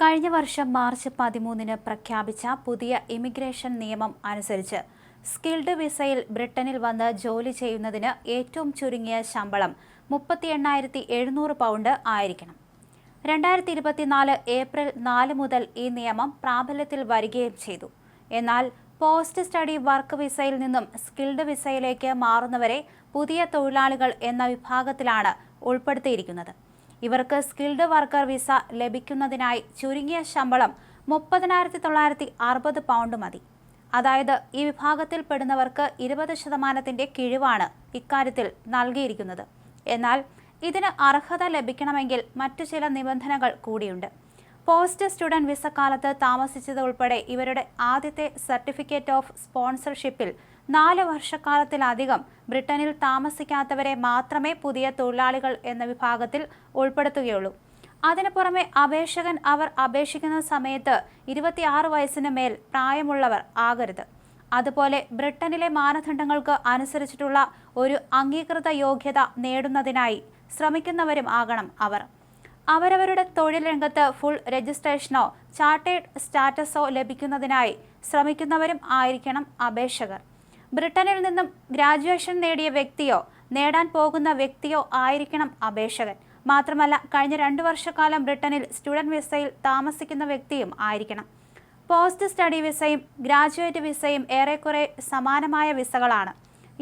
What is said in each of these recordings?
കഴിഞ്ഞ വർഷം മാർച്ച് പതിമൂന്നിന് പ്രഖ്യാപിച്ച പുതിയ ഇമിഗ്രേഷൻ നിയമം അനുസരിച്ച് സ്കിൽഡ് വിസയിൽ ബ്രിട്ടനിൽ വന്ന് ജോലി ചെയ്യുന്നതിന് ഏറ്റവും ചുരുങ്ങിയ ശമ്പളം മുപ്പത്തി എണ്ണായിരത്തി എഴുന്നൂറ് പൗണ്ട് ആയിരിക്കണം. രണ്ടായിരത്തി ഇരുപത്തിനാല് ഏപ്രിൽ നാല് മുതൽ ഈ നിയമം പ്രാബല്യത്തിൽ വരികയും ചെയ്തു. എന്നാൽ പോസ്റ്റ് സ്റ്റഡി വർക്ക് വിസയിൽ നിന്നും സ്കിൽഡ് വിസയിലേക്ക് മാറുന്നവരെ പുതിയ തൊഴിലാളികൾ എന്ന വിഭാഗത്തിലാണ് ഉൾപ്പെടുത്തിയിരിക്കുന്നത്. ഇവർക്ക് സ്കിൽഡ് വർക്കർ വിസ ലഭിക്കുന്നതിനായി ചുരുങ്ങിയ ശമ്പളം മുപ്പതിനായിരത്തി തൊള്ളായിരത്തി അറുപത് പൗണ്ട് മതി. അതായത് ഈ വിഭാഗത്തിൽ പെടുന്നവർക്ക് ഇരുപത് ശതമാനത്തിന്റെ കിഴിവാണ് ഇക്കാര്യത്തിൽ നൽകിയിരിക്കുന്നത്. എന്നാൽ ഇതിന് അർഹത ലഭിക്കണമെങ്കിൽ മറ്റു ചില നിബന്ധനകൾ കൂടിയുണ്ട്. പോസ്റ്റ് സ്റ്റുഡന്റ് വിസ കാലത്ത് താമസിച്ചത് ഉൾപ്പെടെ ഇവരുടെ ആദ്യത്തെ സർട്ടിഫിക്കറ്റ് ഓഫ് സ്പോൺസർഷിപ്പിൽ നാല് വർഷക്കാലത്തിലധികം ബ്രിട്ടനിൽ താമസിക്കാത്തവരെ മാത്രമേ പുതിയ തൊഴിലാളികൾ എന്ന വിഭാഗത്തിൽ ഉൾപ്പെടുത്തുകയുള്ളൂ. അതിനു പുറമെ അപേക്ഷകൻ അവർ അപേക്ഷിക്കുന്ന സമയത്ത് ഇരുപത്തിയാറ് വയസ്സിന് മേൽ പ്രായമുള്ളവർ ആകരുത്. അതുപോലെ ബ്രിട്ടനിലെ മാനദണ്ഡങ്ങൾക്ക് അനുസരിച്ചിട്ടുള്ള ഒരു അംഗീകൃത യോഗ്യത നേടുന്നതിനായി ശ്രമിക്കുന്നവരും ആകണം അവർ. അവരവരുടെ തൊഴിൽ രംഗത്ത് ഫുൾ രജിസ്ട്രേഷനോ ചാർട്ടേഡ് സ്റ്റാറ്റസോ ലഭിക്കുന്നതിനായി ശ്രമിക്കുന്നവരും ആയിരിക്കണം അപേക്ഷകർ. ബ്രിട്ടനിൽ നിന്നും ഗ്രാജുവേഷൻ നേടിയ വ്യക്തിയോ നേടാൻ പോകുന്ന വ്യക്തിയോ ആയിരിക്കണം അപേക്ഷകൻ. മാത്രമല്ല കഴിഞ്ഞ രണ്ടു വർഷക്കാലം ബ്രിട്ടനിൽ സ്റ്റുഡന്റ് വിസയിൽ താമസിക്കുന്ന വ്യക്തിയും ആയിരിക്കണം. പോസ്റ്റ് സ്റ്റഡി വിസയും ഗ്രാജുവേറ്റ് വിസയും ഏറെക്കുറെ സമാനമായ വിസകളാണ്.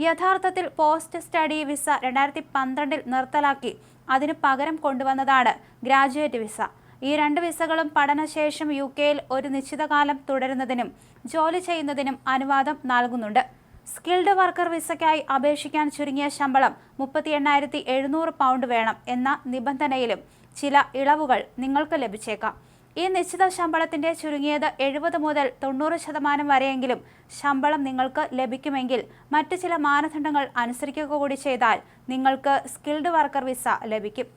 യഥാർത്ഥത്തിൽ പോസ്റ്റ് സ്റ്റഡി വിസ രണ്ടായിരത്തി പന്ത്രണ്ടിൽ നിർത്തലാക്കി അതിനു പകരം കൊണ്ടുവന്നതാണ് ഗ്രാജുവേറ്റ് വിസ. ഈ രണ്ട് വിസകളും പഠനശേഷം യു കെയിൽ ഒരു നിശ്ചിത കാലം തുടരുന്നതിനും ജോലി ചെയ്യുന്നതിനും അനുവാദം നൽകുന്നുണ്ട്. സ്കിൽഡ് വർക്കർ വിസയ്ക്കായി അപേക്ഷിക്കാൻ ചുരുങ്ങിയ ശമ്പളം മുപ്പത്തി എണ്ണായിരത്തി എഴുന്നൂറ് പൗണ്ട് വേണം എന്ന നിബന്ധനയിലും ചില ഇളവുകൾ നിങ്ങൾക്ക് ലഭിച്ചേക്കാം. ഈ നിശ്ചിത ശമ്പളത്തിന്റെ ചുരുങ്ങിയത് എഴുപത് മുതൽ തൊണ്ണൂറ് ശതമാനം വരെയെങ്കിലും ശമ്പളം നിങ്ങൾക്ക് ലഭിക്കുമെങ്കിൽ മറ്റ് ചില മാനദണ്ഡങ്ങൾ അനുസരിക്കുക കൂടി ചെയ്താൽ നിങ്ങൾക്ക് സ്കിൽഡ് വർക്കർ വിസ ലഭിക്കും.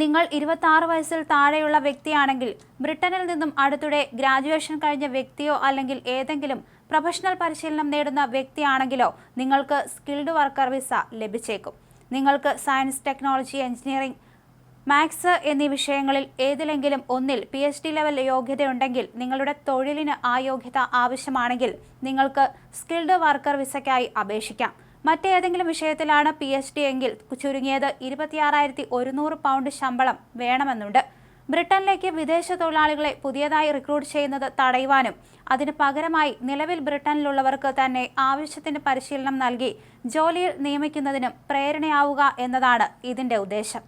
നിങ്ങൾ ഇരുപത്തി വയസ്സിൽ താഴെയുള്ള വ്യക്തിയാണെങ്കിൽ ബ്രിട്ടനിൽ നിന്നും അടുത്തിടെ ഗ്രാജുവേഷൻ കഴിഞ്ഞ വ്യക്തിയോ അല്ലെങ്കിൽ ഏതെങ്കിലും പ്രൊഫഷണൽ പരിശീലനം നേടുന്ന വ്യക്തിയാണെങ്കിലോ നിങ്ങൾക്ക് സ്കിൽഡ് വർക്കർ വിസ ലഭിച്ചേക്കും. നിങ്ങൾക്ക് സയൻസ് ടെക്നോളജി എഞ്ചിനീയറിംഗ് മാത്സ് എന്നീ വിഷയങ്ങളിൽ ഏതിലെങ്കിലും ഒന്നിൽ പി എച്ച് ഡി ലെവൽ യോഗ്യതയുണ്ടെങ്കിൽ നിങ്ങളുടെ തൊഴിലിന് ആ യോഗ്യത ആവശ്യമാണെങ്കിൽ നിങ്ങൾക്ക് സ്കിൽഡ് വർക്കർ വിസയ്ക്കായി അപേക്ഷിക്കാം. മറ്റേതെങ്കിലും വിഷയത്തിലാണ് പി എച്ച് ഡി എങ്കിൽ ചുരുങ്ങിയത് ഇരുപത്തിയാറായിരത്തി ഒരുന്നൂറ് പൗണ്ട് ശമ്പളം വേണമെന്നുണ്ട്. ബ്രിട്ടനിലേക്ക് വിദേശ തൊഴിലാളികളെ പുതിയതായി റിക്രൂട്ട് ചെയ്യുന്നത് തടയുവാനും അതിന് പകരമായി നിലവിൽ ബ്രിട്ടനിലുള്ളവർക്ക് തന്നെ ആവശ്യത്തിന് പരിശീലനം നൽകി ജോലിയിൽ നിയമിക്കുന്നതിനും പ്രേരണയാവുക എന്നതാണ് ഇതിന്റെ ഉദ്ദേശം.